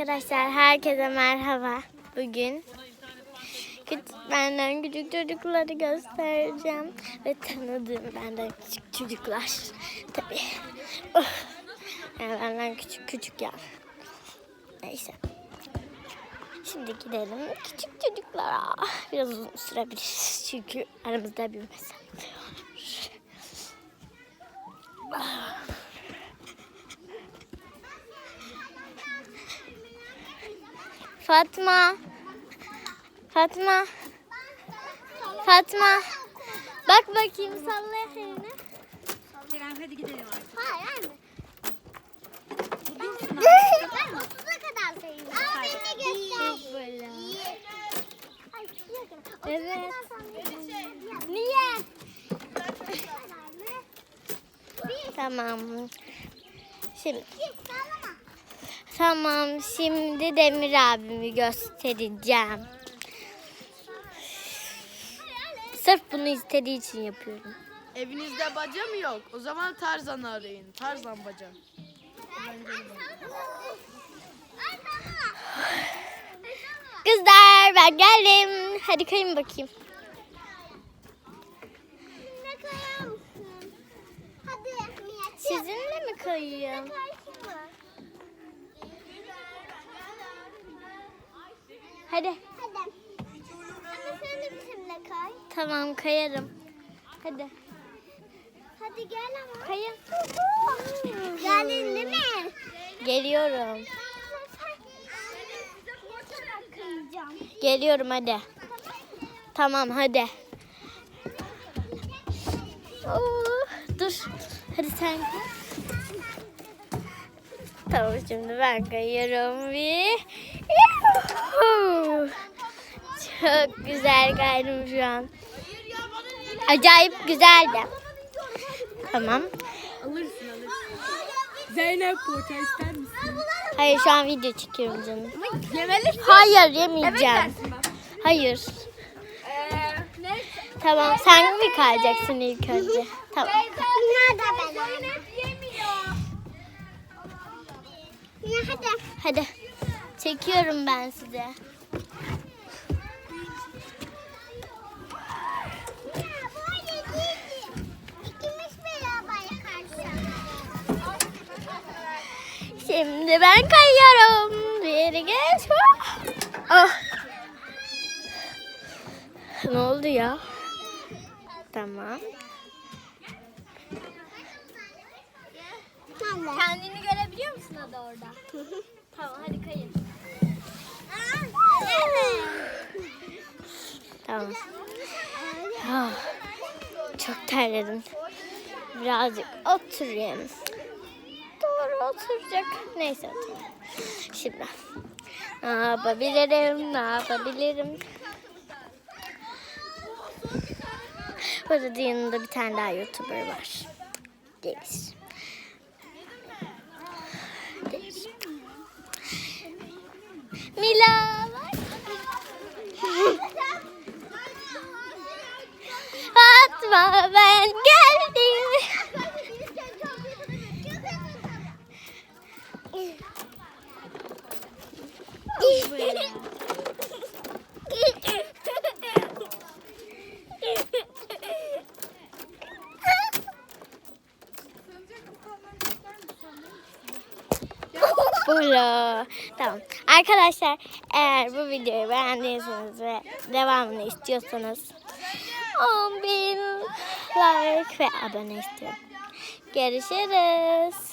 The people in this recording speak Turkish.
Arkadaşlar herkese merhaba. Bugün benden küçük çocukları göstereceğim. Ve tanıdığım benden küçük çocuklar. Tabii. Oh. Yani benden küçük küçük ya. Neyse. Şimdi gidelim küçük çocuklara. Biraz uzun sürebilir. Çünkü aramızda bir mesafe Fatma. Fatma. Fatma. Bak bakayım salla elini. Kerem hadi gidelim artık. Hayır anne. Dursun Ben 30'a kadar sayayım. Aa beni de göster. Böyle. Evet. Niye? Tamam. Şimdi. Tamam. Şimdi Demir abimi göstereceğim. Sırf bunu istediği için yapıyorum. Evinizde baca mı yok? O zaman Tarzan'ı arayın. Tarzan baca. Kızlar ben geldim. Hadi kayın bakayım. Sizinle mi kayayım? Hadi. Tamam kayarım. Hadi. Hadi gel ama. Kayın. Geldin değil mi? Geliyorum. Geliyorum hadi. Tamam hadi. Oo, dur. Hadi sen kay. Tamam şimdi ben kayıyorum bir. Çok güzel kaydım şu an. Acayip güzeldi. Tamam. Alırsın alırsın. Zeynep poğaça ister misin? Hayır şu an video çekiyorum canım. Yemelisin. Hayır yemeyeceğim. Hayır. Tamam sen mi kayacaksın ilk önce? Tamam. Nerede ben? Hadi. Hadi. Çekiyorum ben size. Şimdi ben kayıyorum. Bir geç. Ah. Ne oldu ya? Tamam. Kendini görebiliyor musun adı orada? tamam hadi kayın. Tamam. Ah, çok terledim. Birazcık oturayım. Doğru oturacak. Neyse oturayım. Şimdi ne yapabilirim? Ne yapabilirim? Burada yanında bir tane daha YouTuber var. Gelir. Gelir. Mila Fatma ben geldim. Bula. Tamam. Arkadaşlar eğer bu videoyu beğendiyseniz ve devamını istiyorsanız 10 bin like ve abone istiyorum. Görüşürüz.